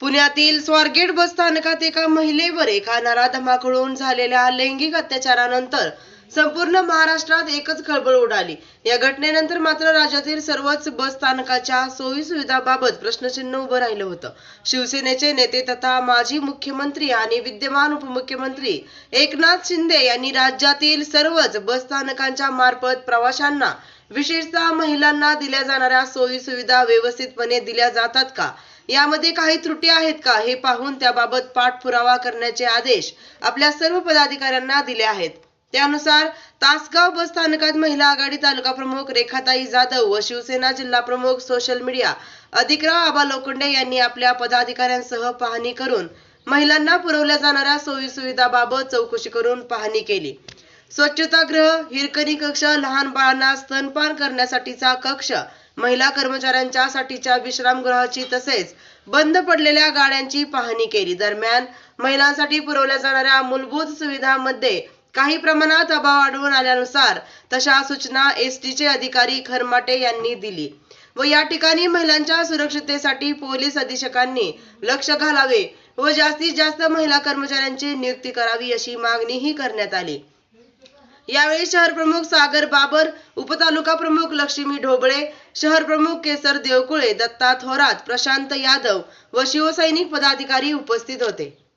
पुण्यातील स्वारगेट बस स्थानकात एका महिलेवर एका नराधमाकडून झालेल्या लैंगिक अत्याचारानंतर संपूर्ण महाराष्ट्रात एकच खळबळ उडाली. या घटनेनंतर मात्र राज्यातील सर्वच बस स्थानकाच्या सोयी सुविधाबाबत प्रश्नचिन्ह उभं राहिलं होतं. शिवसेनेचे नेते तथा माजी मुख्यमंत्री आणि विद्यमान उपमुख्यमंत्री एकनाथ शिंदे यांनी राज्यातील सर्वच बस स्थानकांच्या मार्फत प्रवाशांना विशेषतः महिलांना दिल्या जाणाऱ्या सोयी सुविधा व्यवस्थितपणे दिल्या जातात का? यामध्ये काही त्रुटी आहेत का हे पाहून त्याबाबत पाठपुरावा करण्याचे आदेश आपल्या सर्व पदाधिकाऱ्यांना दिले आहेत. त्यानुसार तासगाव बस स्थानकात महिला आघाडी तालुका प्रमुख रेखाताई जाधव व शिवसेना जिल्हा प्रमुख सोशल मीडिया अधिकराव आबा लोखंडे यांनी आपल्या पदाधिकाऱ्यांसह पाहणी करून महिलांना पुरवल्या जाणाऱ्या सोयी सुविधाबाबत चौकशी करून पाहणी केली. स्वच्छतागृह हिरकणी कक्ष लहान बाळांना स्तनपान करण्यासाठीचा कक्ष महिला कर्मचाऱ्यांच्या साठीच्या विश्रामगृहाची तसेच बंद पडलेल्या गाड्यांची पाहणी केली. दरम्यान महिलांसाठी पुरवल्या जाणाऱ्या मूलभूत सुविधांमध्ये काही प्रमाणात अभाव आढळून आल्यानुसार तशा सूचना एस टीचे अधिकारी खरमाटे यांनी दिली. व या ठिकाणी महिलांच्या सुरक्षिततेसाठी पोलीस अधीक्षकांनी लक्ष घालावे व जास्तीत जास्त महिला कर्मचाऱ्यांची नियुक्ती करावी अशी मागणीही करण्यात आली. यावेळी शहर प्रमुख सागर बाबर उपतालुका प्रमुख लक्ष्मी ढोबळे शहर प्रमुख केसर देवकुळे दत्ता थोरात प्रशांत यादव व शिवसैनिक पदाधिकारी उपस्थित होते.